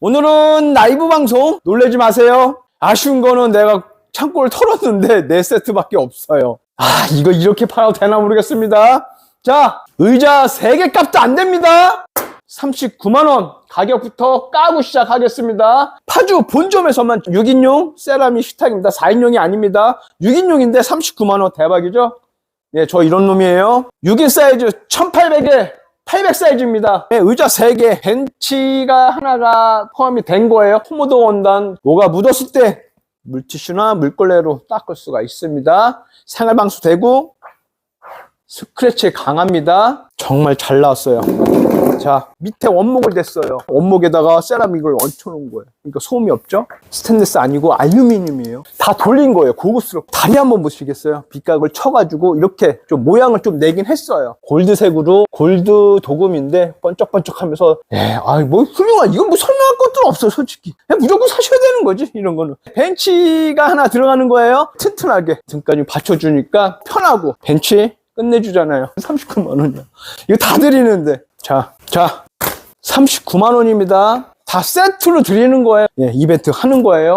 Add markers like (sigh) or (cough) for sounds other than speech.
오늘은 라이브 방송 놀라지 마세요. 아쉬운 거는 내가 창고를 털었는데 네 세트밖에 없어요. 아, 이거 이렇게 팔아도 되나 모르겠습니다. 자, 의자 3개 값도 안 됩니다. 39만원 가격부터 까고 시작하겠습니다. 파주 본점에서만 6인용 세라믹 식탁입니다. 4인용이 아닙니다. 6인용인데 39만원 대박이죠? 네, 저 이런 놈이에요. 6인 사이즈 1800에 800 사이즈입니다. 네, 의자 3개, 벤치가 하나가 포함이 된 거예요. 코모드 원단, 뭐가 묻었을 때 물티슈나 물걸레로 닦을 수가 있습니다. 생활방수 되고 스크래치 강합니다. 정말 잘 나왔어요. 자, 밑에 원목을 댔어요. 원목에다가 세라믹을 얹혀 놓은 거예요. 그러니까 소음이 없죠? 스테인리스 아니고 알루미늄이에요. 다 돌린 거예요. 고급스럽고. 다리 한번 보시겠어요? 빗각을 쳐가지고 이렇게 좀 모양을 좀 내긴 했어요. 골드색으로 골드 도금인데 번쩍번쩍하면서 예, 아이 뭐 훌륭한 이건 뭐 설명할 것도 없어 솔직히. 그냥 무조건 사셔야 되는 거지 이런 거는. 벤치가 하나 들어가는 거예요. 튼튼하게 등까지 받쳐주니까 편하고 벤치 끝내주잖아요. (laughs) 39만 원이야. 이거 다 드리는데. 자, 자, 39만 원입니다. 다 세트로 드리는 거예요. 예, 이벤트 하는 거예요.